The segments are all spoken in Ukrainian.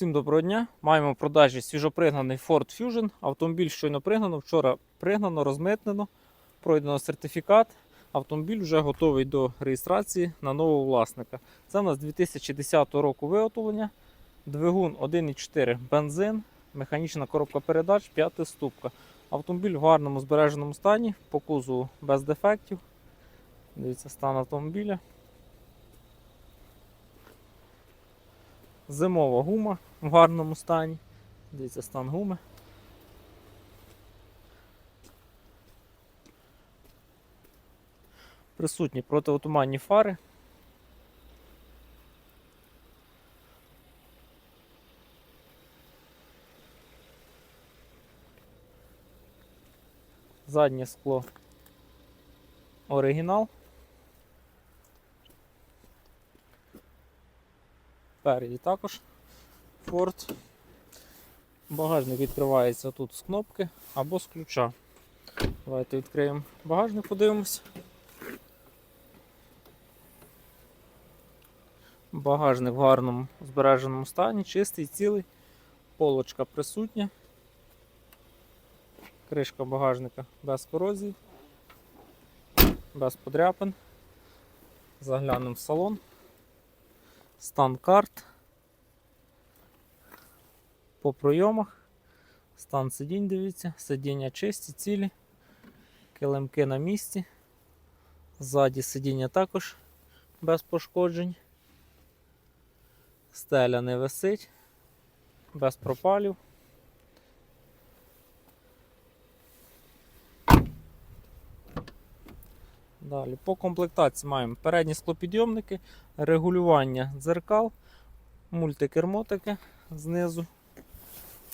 Всім доброго дня. Маємо в продажі свіжопригнаний Ford Fusion. Автомобіль щойно пригнано. Вчора пригнано, розмитнено, пройдено сертифікат. Автомобіль вже готовий до реєстрації на нового власника. Це у нас 2010 року виготовлення. Двигун 1,4 бензин, механічна коробка передач, п'ята ступка. Автомобіль в гарному збереженому стані, по кузову без дефектів. Дивіться, стан автомобіля. Зимова гума в гарному стані. Дивіться стан гуми. Присутні протиотуманні фари. Заднє скло оригінал. Спереді також Ford. Багажник відкривається тут з кнопки або з ключа. Давайте відкриємо багажник, подивимось. Багажник в гарному збереженому стані, чистий, цілий, полочка присутня. Кришка багажника без корозії, без подряпин. Заглянемо в салон. Стан карт. По пройомах. Стан сидінь, дивіться, сидіння чисті, цілі, килимки на місці. Ззаді сидіння також без пошкоджень. Стеля не висить, без пропалів. Далі по комплектації маємо передні склопідйомники, регулювання дзеркал, мультикермотики знизу.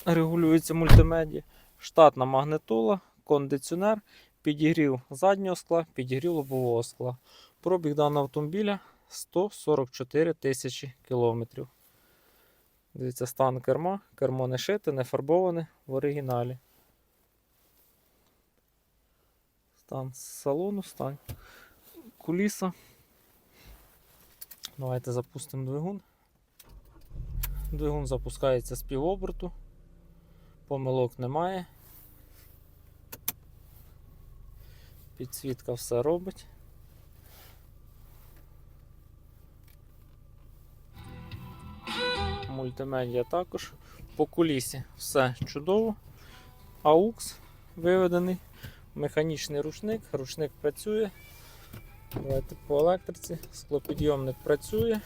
Регулюється мультимедіа, штатна магнитола, кондиціонер, підігрів заднього скла, підігрів лобового скла. Пробіг даного автомобіля 144 тисячі кілометрів. Дивіться, стан керма, кермо не шите, не фарбоване в оригіналі. Стан салону, стан куліса. Давайте запустимо двигун. Двигун запускається з півоберту. Помилок немає. Підсвітка все робить. Мультимедіа також. По кулісі все чудово. AUX виведений. Механічний рушник, рушник працює. Давайте по електриці. Склопідйомник працює.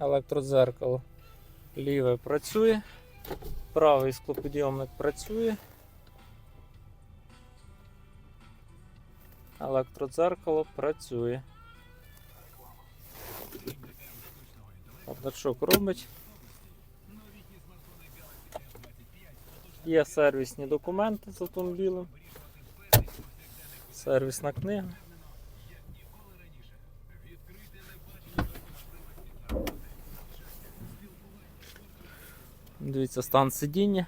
Електродзеркало ліве працює. Правий склопідйомник працює. Електродзеркало працює. Бардачок робить. Є сервісні документи з автомобілем. Сервісна книга. Дивіться стан сидіння.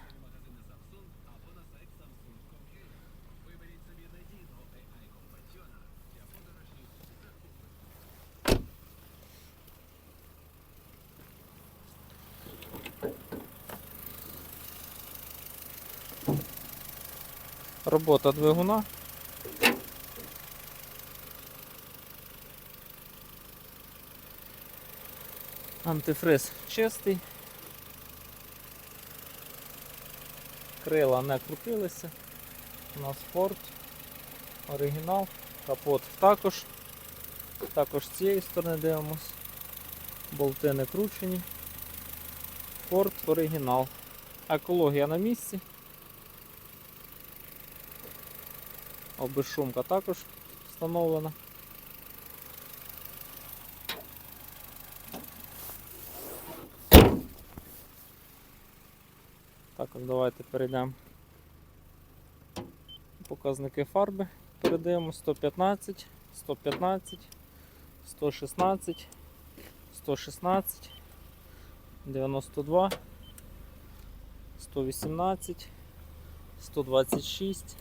Робота двигуна. Антифриз чистий. Крила не крутилися. У нас Ford. Оригінал. Капот також. Також з цієї сторони дивимось. Болти не кручені. Ford оригінал. Екологія на місці. Обезшумка також встановлена. Також давайте перейдемо. Показники фарби передаємо 115, 115, 116, 116, 92, 118, 126,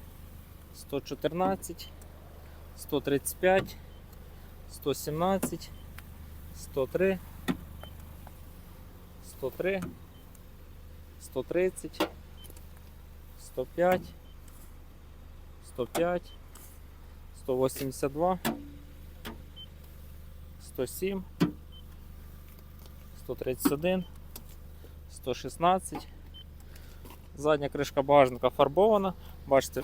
114, 135, 117, 103, 103, 130, 105, 105, 182, 107, 131, 116. Задня кришка багажника фарбована. Бачите,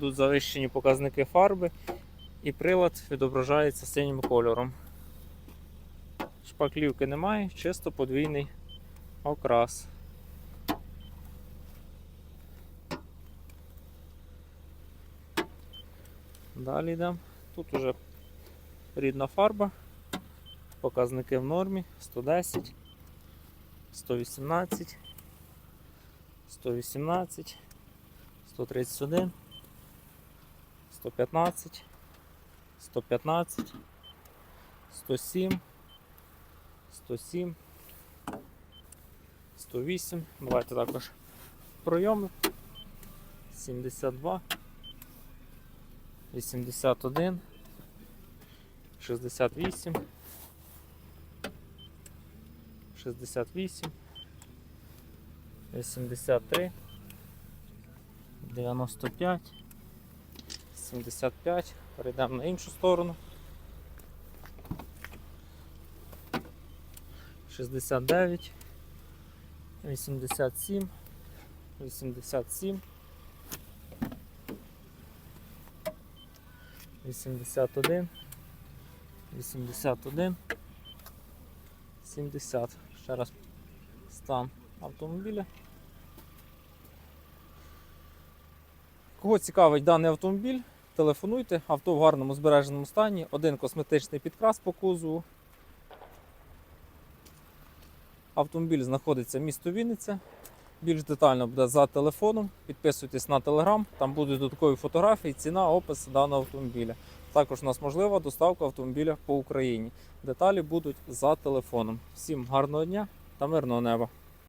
тут завищені показники фарби і прилад відображається синім кольором. Шпаклівки немає, чисто подвійний окрас. Далі йдемо. Тут уже рідна фарба, показники в нормі 110, 118, 118, 131, 115, 115, 107, 107, 108. Давайте також пройоми. 72, 81, 68, 68, 83, 95, 75. Перейдемо на іншу сторону. 69, 87, 87, 81, 81, 70. Ще раз стан автомобіля. Кого цікавить даний автомобіль, телефонуйте, авто в гарному збереженому стані, один косметичний підкрас по кузову. Автомобіль знаходиться в місто Вінниця. Більш детально буде за телефоном. Підписуйтесь на телеграм, там будуть додаткові фотографії, ціна, опис даного автомобіля. Також у нас можлива доставка автомобіля по Україні. Деталі будуть за телефоном. Всім гарного дня та мирного неба!